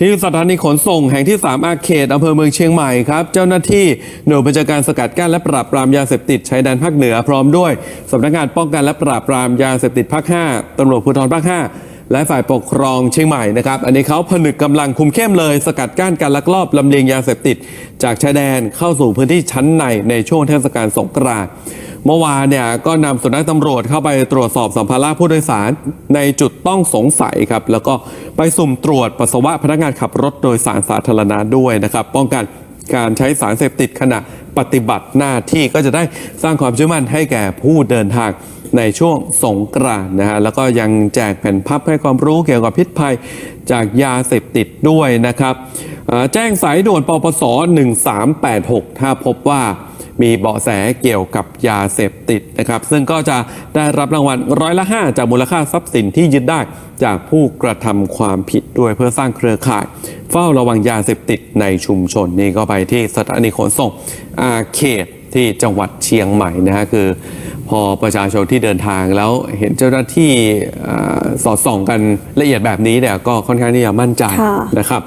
ที่สถานีขนส่งแห่งที่ 3 อาเขตอำเภอเมืองเชียงใหม่ครับ เจ้าหน้าที่หน่วยบัญชาการสกัดกั้นและปราบปรามยาเสพติดชายแดนภาคเหนือพร้อมด้วยสำนักงานป้องกันและปราบปรามยาเสพติดภาค 5ตำรวจภูธรภาค 5และฝ่ายปกครองเชียงใหม่นะครับ อันนี้เขาผนึกกำลังคุมเข้มเลย สกัดกั้นการลักลอบลำเลียงยาเสพติด จากชายแดนเข้าสู่พื้นที่ชั้นในในช่วงเทศกาลสงกรานต์ เมื่อวานเนี่ยก็นำสุนัขตำรวจเข้าไปตรวจสอบสัมภาระผู้โดยสารในจุดต้องสงสัยครับ แล้วก็ไปสุ่มตรวจปัสสาวะพนักงานขับรถโดยสารสาธารณะด้วยนะครับ ป้องกันการใช้สารเสพติดขณะปฏิบัติหน้าที่ก็จะได้สร้างความเชื่อมั่นให้แก่ผู้เดินทางในช่วงสงกรานต์นะฮะแล้วก็ยังแจกแผ่นพับให้ความรู้เกี่ยวกับพิษภัยจากยาเสพติดด้วยนะครับแจ้งสายด่วนปปส 1386 ถ้าพบว่า มีเบาะแสเกี่ยวกับยาเสพติดนะครับ ซึ่งก็จะได้รับรางวัลร้อยละ 5 จากมูลค่าทรัพย์สินที่ยึดได้จากผู้กระทำความผิดด้วยเพื่อสร้างเครือข่าย เฝ้าระวังยาเสพติดในชุมชนนี่ก็ไปที่สถานีขนส่งอาเขตที่จังหวัดเชียงใหม่นะฮะคือพอประชาชนที่เดินทางแล้วเห็นเจ้าหน้าที่อ่าสอดส่องกันละเอียดแบบนี้เนี่ยก็ค่อนข้างที่จะมั่นใจค่ะนะครับ